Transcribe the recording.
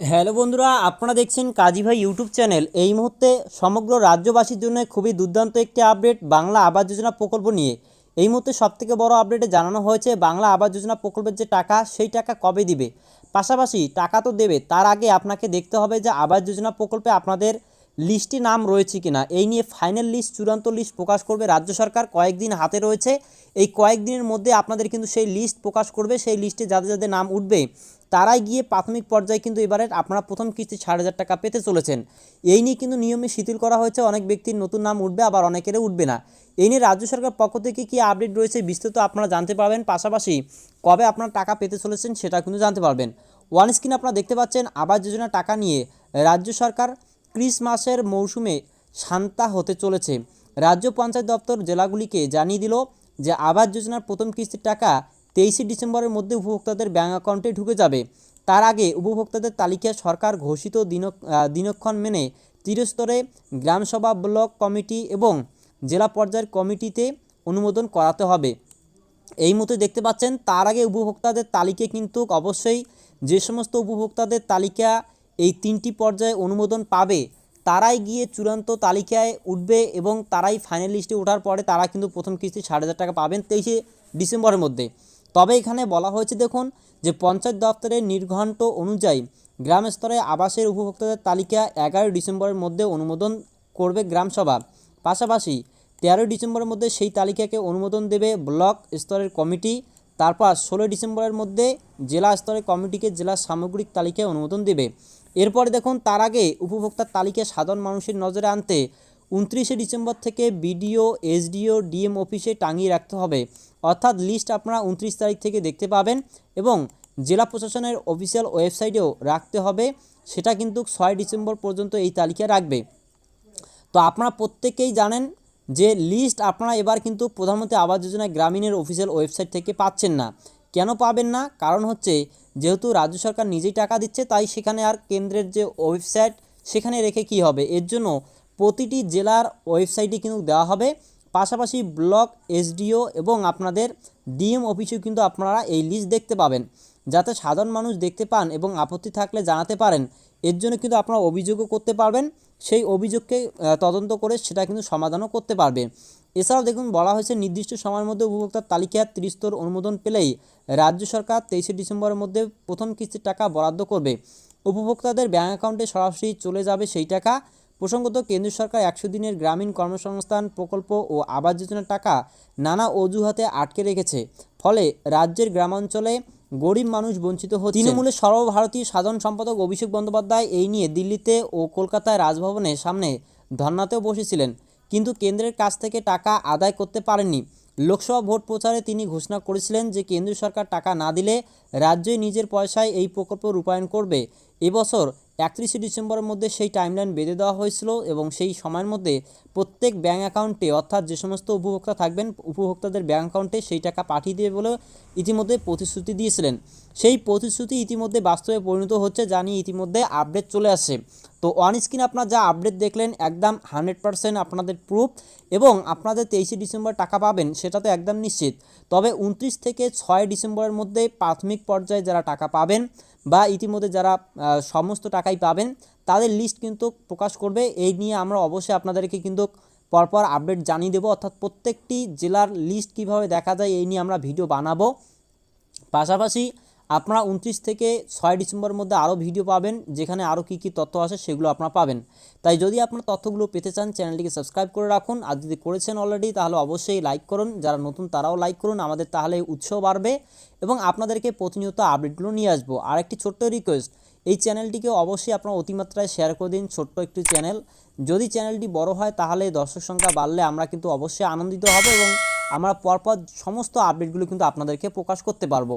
Hello বন্ধুরা, আপনারা দেখছেন কাজী ভাই ইউটিউব চ্যানেল। এই মুহূর্তে সমগ্র রাজ্যবাসীর জন্য খুবই দুর্দান্ত একটি আপডেট বাংলা আবাস যোজনা প্রকল্প নিয়ে। এই মুহূর্তে সবথেকে বড় আপডেটে জানানো হয়েছে, বাংলা আবাস যোজনা প্রকল্পের যে টাকা, সেই টাকা কবে দিবে? পাশাপাশি টাকা তো দেবে, তার আগে আপনাকে দেখতে হবে যে আবাস যোজনা প্রকল্পে আপনাদের লিস্টে নাম রয়েছে কিনা? এই নিয়ে ফাইনাল লিস্ট, চূড়ান্ত লিস্ট প্রকাশ করবে রাজ্য সরকার। কয়েকদিন হাতে রয়েছে। এই কয়েকদিনের মধ্যে আপনাদের কিন্তু সেই লিস্ট প্রকাশ করবে। সেই লিস্টে যাদের যাদের নাম উঠবে, তারাই গিয়ে প্রাথমিক পর্যায়ে কিন্তু এবারে আপনারা প্রথম কিস্তি ষাট হাজার টাকা পেতে চলেছেন। এই নিয়ে কিন্তু নিয়মে শিথিল করা হয়েছে। অনেক ব্যক্তির নতুন নাম উঠবে, আবার অনেকেরও উঠবে না। এই নিয়ে রাজ্য সরকার পক্ষ থেকে কী আপডেট রয়েছে বিস্তারিত আপনারা জানতে পারবেন। পাশাপাশি কবে আপনারা টাকা পেতে চলেছেন সেটা কিন্তু জানতে পারবেন। ওয়ান স্ক্রিন আপনারা দেখতে পাচ্ছেন, আবাস যোজনা টাকা নিয়ে রাজ্য সরকার ক্রিসমাসের মৌসুমে শান্তা হতে চলেছে। রাজ্য পঞ্চায়েত দপ্তর জেলাগুলিকে জানিয়ে দিল যে আবাস যোজনার প্রথম কিস্তির টাকা তেইশে ডিসেম্বরের মধ্যে উপভোক্তাদের ব্যাঙ্ক অ্যাকাউন্টে ঢুকে যাবে। তার আগে উপভোক্তাদের তালিকায় সরকার ঘোষিত আহ, দিনক্ষণ মেনে ত্রিস্তরে গ্রামসভা ব্লক কমিটি এবং জেলা পর্যায়ের কমিটিতে অনুমোদন করাতে হবে। এই মতো দেখতে পাচ্ছেন তার আগে উপভোক্তাদের তালিকা কিন্তু অবশ্যই যে সমস্ত উপভোক্তাদের তালিকা এই তিনটি পর্যায়ে অনুমোদন পাবে, তারাই গিয়ে চূড়ান্ত তালিকায় উঠবে এবং তারাই ফাইনাল লিস্টে ওঠার পরে তারা কিন্তু প্রথম কিস্তি ষাট হাজার টাকা পাবেন তেইশে ডিসেম্বরের মধ্যে। তবে এখানে বলা হয়েছে দেখুন যে পঞ্চায়েত দপ্তরের নির্ঘণ্ট অনুযায়ী গ্রাম স্তরে আবাসের উপভোক্তাদের তালিকা এগারো ডিসেম্বরের মধ্যে অনুমোদন করবে গ্রামসভা পাশাপাশি তেরোই ডিসেম্বরের মধ্যে সেই তালিকাকে অনুমোদন দেবে ব্লক স্তরের কমিটি, তারপর ষোলোই ডিসেম্বরের মধ্যে জেলা স্তরের কমিটিকে জেলার সামগ্রিক তালিকায় অনুমোদন দেবে। এরপরে দেখুন, তার আগে উপভোক্তার তালিকা সাধারণ মানুষের নজরে আনতে উনত্রিশে ডিসেম্বর থেকে বিডিও, এসডিও, ডিএম অফিসে টাঙিয়ে রাখতে হবে। অর্থাৎ লিস্ট আপনারা উনত্রিশ তারিখ থেকে দেখতে পাবেন এবং জেলা প্রশাসনের অফিসিয়াল ওয়েবসাইটেও রাখতে হবে। সেটা কিন্তু ছয় ডিসেম্বর পর্যন্ত এই তালিকা রাখবে। তো আপনারা প্রত্যেকেই জানেন যে লিস্ট আপনারা এবার কিন্তু প্রধানমন্ত্রী আবাস যোজনা গ্রামীণের অফিসিয়াল ওয়েবসাইট থেকে পাচ্ছেন না। কেন পাবেন না? কারণ হচ্ছে যেহেতু রাজ্য সরকার নিজেই টাকা দিচ্ছে, তাই সেখানে আর কেন্দ্রের যে ওয়েবসাইট, সেখানে রেখে কি হবে? এর জন্য প্রতিটি জেলার ওয়েবসাইটে কিন্তু দেওয়া হবে। পাশাপাশি ব্লক এসডিও এবং আপনাদের ডিএম অফিসেও কিন্তু আপনারা এই লিস্ট দেখতে পাবেন। যাতে সাধারণ মানুষ দেখতে পান এবং আপত্তি থাকলে জানাতে পারেন এর জন্য কিন্তু আপনারা অভিযোগও করতে পারবেন। সেই অভিযোগকে তদন্ত করে সেটা কিন্তু সমাধানও করতে পারবে। এছাড়াও দেখুন, বলা হয়েছে নির্দিষ্ট সময়ের মধ্যে উপভোক্তার তালিকায় ত্রিস্তর অনুমোদন পেলেই রাজ্য সরকার তেইশে ডিসেম্বরের মধ্যে প্রথম কিস্তির টাকা বরাদ্দ করবে। উপভোক্তাদের ব্যাঙ্ক অ্যাকাউন্টে সরাসরি চলে যাবে সেই টাকা। প্রসঙ্গত কেন্দ্র সরকার একশো দিনের গ্রামীণ কর্মসংস্থান প্রকল্প ও আবাস যোজনার টাকা নানা অজুহাতে আটকে রেখেছে। ফলে রাজ্যের গ্রামাঞ্চলে গরিব মানুষ বঞ্চিত হচ্ছে। তৃণমূলের সর্বভারতীয় সাধারণ সম্পাদক অভিষেক বন্দ্যোপাধ্যায় এই নিয়ে দিল্লিতে ও কলকাতায় রাজভবনের সামনে ধর্নাতেও বসেছিলেন। কিন্তু কেন্দ্রের কাছ থেকে টাকা আদায় করতে পারেননি। লোকসভা ভোট প্রচারে তিনি ঘোষণা করেছিলেন যে কেন্দ্রীয় সরকার টাকা না দিলে রাজ্যই নিজের পয়সায় এই প্রকল্প রূপায়ণ করবে। এবছর একত্রিশে ডিসেম্বরের মধ্যে সেই টাইমলাইন বেঁধে দেওয়া হয়েছিল এবং সেই সময়ের মধ্যে প্রত্যেক ব্যাঙ্ক অ্যাকাউন্টে অর্থাৎ যে সমস্ত উপভোক্তা থাকবেন, উপভোক্তাদের ব্যাঙ্ক অ্যাকাউন্টে সেই টাকা পাঠিয়ে দেবে বলে ইতিমধ্যে প্রতিশ্রুতি দিয়েছিলেন। সেই প্রতিশ্রুতি ইতিমধ্যে বাস্তবে পরিণত হচ্ছে যা নিয়ে ইতিমধ্যে আপডেট চলে আসছে। তো অন স্ক্রিন আপনার যা আপডেট দেখলেন, একদম হান্ড্রেড পার্সেন্ট আপনাদের প্রুফ এবং আপনাদের তেইশে ডিসেম্বর টাকা পাবেন সেটা তো একদম নিশ্চিত। তবে উনত্রিশ থেকে ছয় ডিসেম্বরের মধ্যে প্রাথমিক পর্যায়ে যারা টাকা পাবেন বা ইতিমধ্যে যারা সমস্ত টাকাই পাবেন, তাদের লিস্ট কিন্তু প্রকাশ করবে। এই নিয়ে আমরা অবশ্যই আপনাদেরকে কিন্তু পরপর আপডেট জানিয়ে দেবো। অর্থাৎ প্রত্যেকটি জেলার লিস্ট কীভাবে দেখা যায়, এই নিয়ে আমরা ভিডিও বানাবো। পাশাপাশি আপনারা উনত্রিশ থেকে ছয় ডিসেম্বরের মধ্যে আরও ভিডিও পাবেন, যেখানে আরও কী কী তথ্য আছে সেগুলো আপনারা পাবেন। তাই যদি আপনার তথ্যগুলো পেতে চান, চ্যানেলটিকে সাবস্ক্রাইব করে রাখুন। আর যদি করেছেন অলরেডি তাহলে অবশ্যই লাইক করুন। যারা নতুন, তারাও লাইক করুন। আমাদের তাহলে উৎসাহ বাড়বে এবং আপনাদেরকে প্রতিনিয়ত আপডেটগুলো নিয়ে আসব। আর একটি ছোট্ট রিকোয়েস্ট এই চ্যানেলটিকে অবশ্যই আপনারা অতিমাত্রায় শেয়ার করে দিন ছোট্ট একটি চ্যানেল যদি চ্যানেলটি বড় হয়, তাহলে দর্শক সংখ্যা বাড়লে আমরা কিন্তু অবশ্যই আনন্দিত হব এবং আমরা পরপর সমস্ত আপডেটগুলো কিন্তু আপনাদেরকে প্রকাশ করতে পারব।